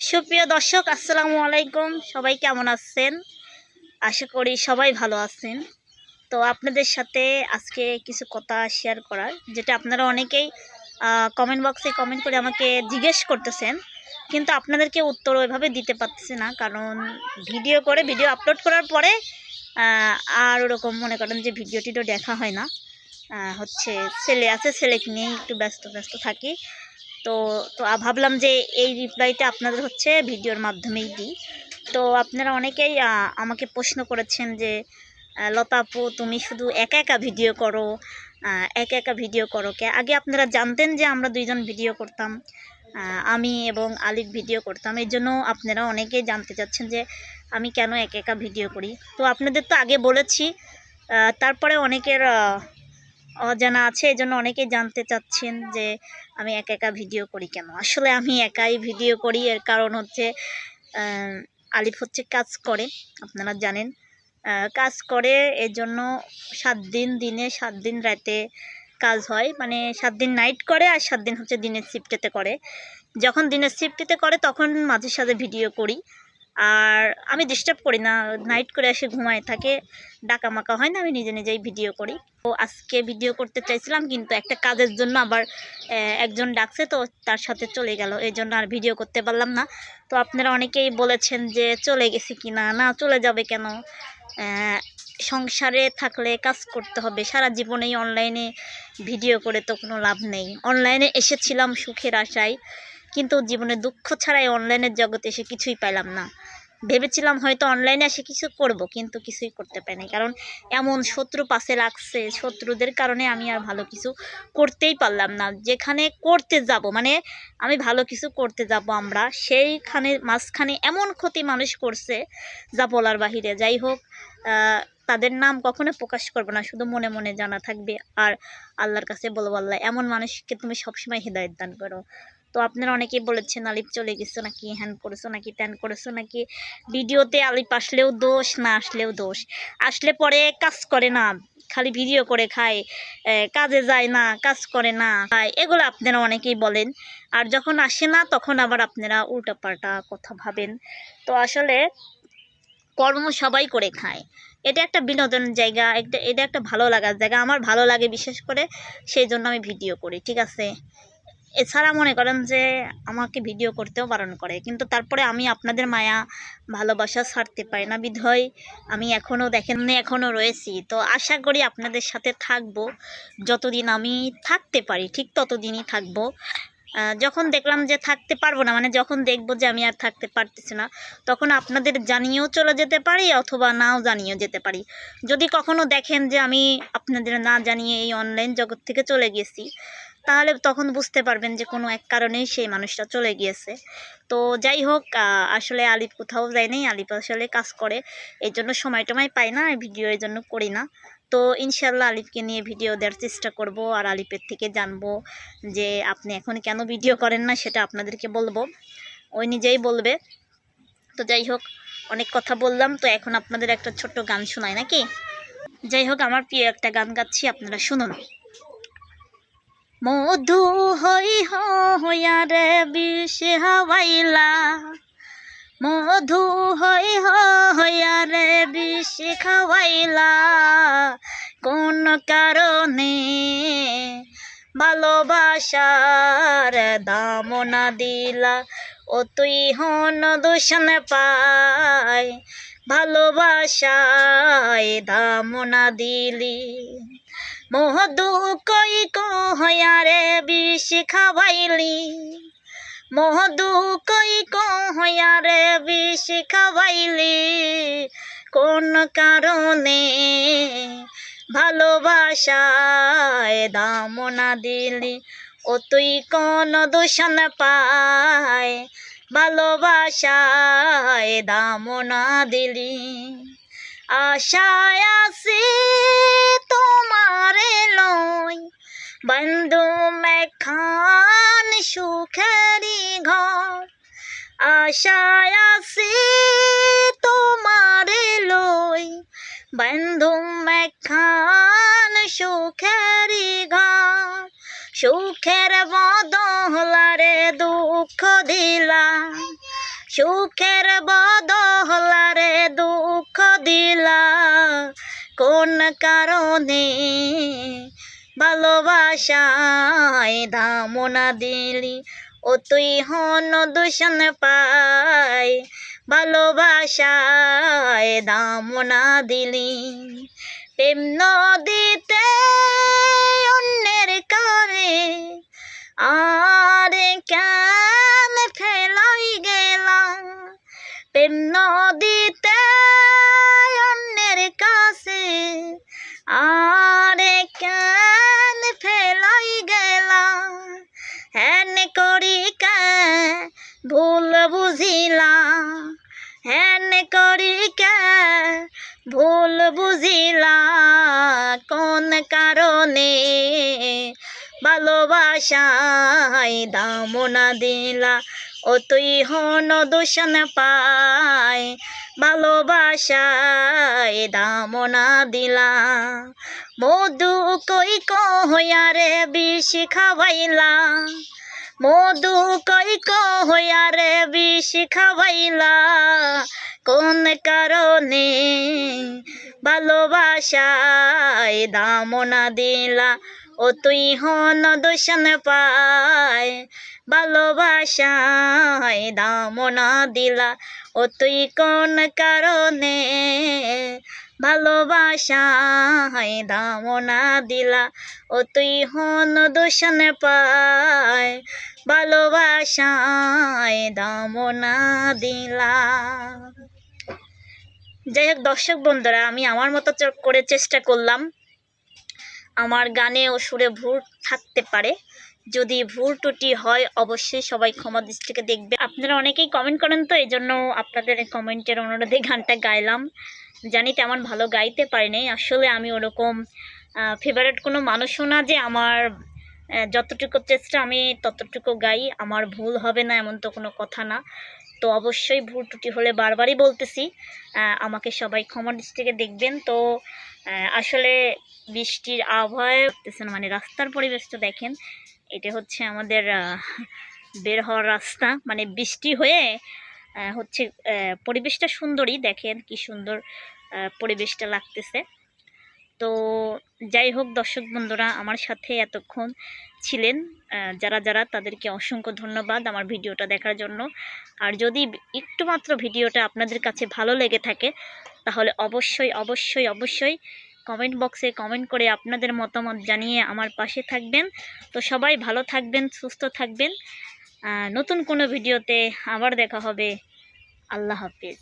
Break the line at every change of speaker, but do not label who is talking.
সুপ্রিয় দর্শক, আসসালামু আলাইকুম। সবাই কেমন আছেন? আশা করি সবাই ভালো আছেন। তো আপনাদের সাথে আজকে কিছু কথা শেয়ার করার, যেটা আপনারা অনেকেই কমেন্ট বক্সে কমেন্ট করে আমাকে জিজ্ঞেস করতেছেন, কিন্তু আপনাদেরকে উত্তর ওইভাবে দিতে পারতেছি না, কারণ ভিডিও করে ভিডিও আপলোড করার পরে আর ওরকম মনে করেন যে ভিডিও টিডিও দেখা হয় না। হচ্ছে ছেলে আছে, ছেলেকে নিয়েই একটু ব্যস্ত ব্যস্ত থাকি। তো তো ভাবলাম যে এই রিপ্লাইটা আপনাদের হচ্ছে ভিডিওর মাধ্যমেই দিই। তো আপনারা অনেকেই আমাকে প্রশ্ন করেছেন যে আ, লতা আপু তুমি শুধু একা একা ভিডিও করো একা একা ভিডিও করো কে? আগে আপনারা জানতেন যে আমরা দুইজন ভিডিও করতাম আমি এবং আলিফ ভিডিও করতাম। এই জন্য আপনারা অনেকেই জানতে চাচ্ছেন যে আমি কেন একা একা ভিডিও করি? তো আপনাদের তো আগে বলেছি তারপরে অনেকের অজানা আছে এই জন্য অনেকেই জানতে চাচ্ছেন যে আমি একা একা ভিডিও করি কেন? আসলে আমি একাই ভিডিও করি, এর কারণ হচ্ছে আলিফ হচ্ছে কাজ করে, আপনারা জানেন। কাজ করে এর জন্য সাত দিন দিনে, সাত দিন রাতে কাজ হয়। মানে সাত দিন নাইট করে আর সাত দিন হচ্ছে দিনের শিফটেতে করে। যখন দিনের শিফটেতে করে, তখন মাঝে সাঝে ভিডিও করি। আর আমি ডিস্টার্ব করি না। নাইট করে এসে ঘুমায় থাকে ডাকা মাকা হয় না, আমি নিজে নিজেই ভিডিও করি। তো আজকে ভিডিও করতে চাইছিলাম, কিন্তু একটা কাজের জন্য আবার একজন ডাকছে, তো তার সাথে চলে গেল। এই জন্য আর ভিডিও করতে পারলাম না। তো আপনারা অনেকেই বলেছেন যে, চলে গেছে কি না? না, চলে যাবে কেন? সংসারে থাকলে কাজ করতে হবে। সারা জীবনেই অনলাইনে ভিডিও করে তো কোনো লাভ নেই। অনলাইনে এসেছিলাম সুখের আশায়। কিন্তু জীবনে দুঃখ ছাড়াই অনলাইনের জগতে এসে কিছুই পাইলাম না। ভেবেছিলাম হয়তো অনলাইনে এসে কিছু করব, কিন্তু কিছুই করতে পারিনি। কারণ এমন শত্রু পাশে রাখছে শত্রুদের কারণে আমি আর ভালো কিছু করতেই পারলাম না। যেখানে করতে যাব মানে আমি ভালো কিছু করতে যাব আমরা, সেইখানে মাঝখানে এমন ক্ষতি মানুষ করছে যা বলার বাহিরে। যাই হোক তাদের নাম কখনো প্রকাশ করব না, শুধু মনে মনে জানা থাকবে। আর আল্লাহর কাছে বলব, আল্লাহ, এমন মানুষকে তুমি সবসময় হৃদায়ত দান করো। তো আপনারা অনেকেই বলেছেন, আলিফ চলে গেছো নাকি, হ্যান করেছ নাকি, ত্যান করেছ নাকি। ভিডিওতে আলিফ আসলেও দোষ, না আসলেও দোষ। আসলে পরে কাজ করে না, খালি ভিডিও করে খায়। কাজে যায় না, কাজ করে না, খায়। এগুলো আপনারা অনেকেই বলেন। আর যখন আসে না, তখন আবার আপনারা উল্টাপাল্টা কথা ভাবেন। তো আসলে কর্ম সবাই করে খায়। এটা একটা বিনোদনের জায়গা একটা এটা একটা ভালো লাগার জায়গা। আমার ভালো লাগে বিশেষ করে, সেই জন্য আমি ভিডিও করি, ঠিক আছে? এছাড়া মনে করেন যে আমাকে ভিডিও করতেও বারণ করে। কিন্তু তারপরে আমি আপনাদের মায়া, ভালোবাসা ছাড়তে পারি না। বিধয়, আমি এখনও দেখেন এখনও রয়েছি। তো আশা করি আপনাদের সাথে থাকব। যতদিন আমি থাকতে পারি, ঠিক ততদিনই থাকব। যখন দেখলাম যে থাকতে পারব না মানে যখন দেখব যে আমি আর থাকতে পারতেছি না, তখন আপনাদের জানিয়েও চলে যেতে পারি অথবা নাও জানিয়েও যেতে পারি। যদি কখনো দেখেন যে আমি আপনাদের না জানিয়ে এই অনলাইন জগৎ থেকে চলে গেছি তাহলে তখন বুঝতে পারবেন যে কোনো এক কারণেই সেই মানুষটা চলে গিয়েছে। তো যাই হোক আসলে আলিপ কোথাও যায় নাই আলিপ আসলে কাজ করে। এই জন্য সময় টময় পাই না ভিডিও এই জন্য করি না। তো ইনশাল্লাহ আলিফকে নিয়ে ভিডিও দেওয়ার চেষ্টা করব আর আলিফের থেকে জানব যে আপনি এখন কেন ভিডিও করেন না সেটা আপনাদেরকে বলব। ওই নিজেই বলবে। তো যাই হোক, অনেক কথা বললাম, তো এখন আপনাদের একটা ছোট্ট গান শোনায় নাকি? যাই হোক, আমার প্রিয় একটা গান গাচ্ছি, আপনারা শুনুন। মধু হই হইয়া রে বিষ হাওয়াইলা মধু হই হইয়া রে বিষ খাওয়াইলা কোন কারণে ভালোবাসার দাম না দিলা ও তুই হন দূষণ পায় ভালোবাসায় দাম না দিলি মধু কই কহয়া রে বিষ খাওয়াইলি? মধু কই কহয়া রে বিষ খাওয়াইলি? কোন কারণে ভালোবাসায় দাম না দিলি? ও তুই কোন দূষণ পায়? ভালোবাসায় দাম না দিলি? আশায় আছি তোমারে লই। বন্ধু মেখান সুখেরি ঘর। আশায় আছি তোমারে লই। বন্ধু মেখান সুখেরি ঘর। সুখের বদলারে দুঃখ দিলা সুখের বদলারে কারণে ভালোবাসায় দামনা দিলি, ও তুই হন দূষণ পাই ভালোবাসায় দামনা দিলি, প্রেম নদীতে অন্যের করে আর কেন ফেলাই গেলাম? প্রেম নদীতে ভুল বুঝিলা, কোন কারণে? ভালোবাসায় দামনা দিলা, ও তুই হন দূষণ পায়। ভালোবাসায় দামনা দিলা, মধু কই কহয়ারে বিষ খাওয়াইলা? মধু কই কহয়ারে বিষ খাওয়াইলা? কোন কারণে ভালোবাসায় দামনা দিলা, ও তুই হন দোষণ পায়। ভালোবাসায় দামনা দিলা, ও তুই কোন কারণে? ভালোবাসায় দামনা দিলা, ও তুই হন দোষণ পায়। ভালোবাসায় দামনা দিলা। যাই হোক, দর্শক বন্ধুরা, আমি আমার মতো করে চেষ্টা করলাম। আমার গানে ও সুরে ভুল থাকতে পারে। যদি ভুল ত্রুটি হয়, অবশ্যই সবাই ক্ষমা দৃষ্টিকে দেখবে আপনারা অনেকেই কমেন্ট করেন তো এই জন্য আপনাদের কমেন্টের অনুরোধে গানটা গাইলাম। জানি তেমন ভালো গাইতে পারিনি আসলে আমি ওরকম ফেভারিট কোনো মানুষও না যে আমার যতটুকু চেষ্টা আমি ততটুকু গাই। আমার ভুল হবে না, এমন তো কোনো কথা না। তো অবশ্যই ভুল ত্রুটি হলে বারবারই বলতেছি আমাকে সবাই ক্ষমা দৃষ্টিকে দেখবেন। তো আসলে বৃষ্টির আবহাওয়া মানে রাস্তার পরিবেশটা দেখেন, এটা হচ্ছে আমাদের বের হওয়ার রাস্তা। মানে বৃষ্টি হয়ে হচ্ছে পরিবেশটা সুন্দরই, দেখেন কি সুন্দর পরিবেশটা লাগতেছে। তো যাই হোক, দর্শক বন্ধুরা, আমার সাথে এতক্ষণ ছিলেন যারা যারা, তাদেরকে অসংখ্য ধন্যবাদ আমার ভিডিওটা দেখার জন্য। আর যদি একটু মাত্র ভিডিওটা আপনাদের কাছে ভালো লেগে থাকে, তাহলে অবশ্যই অবশ্যই অবশ্যই কমেন্ট বক্সে কমেন্ট করে আপনাদের মতামত জানিয়ে আমার পাশে থাকবেন। তো সবাই ভালো থাকবেন, সুস্থ থাকবেন। নতুন কোনো ভিডিওতে আবার দেখা হবে। আল্লাহ হাফিজ।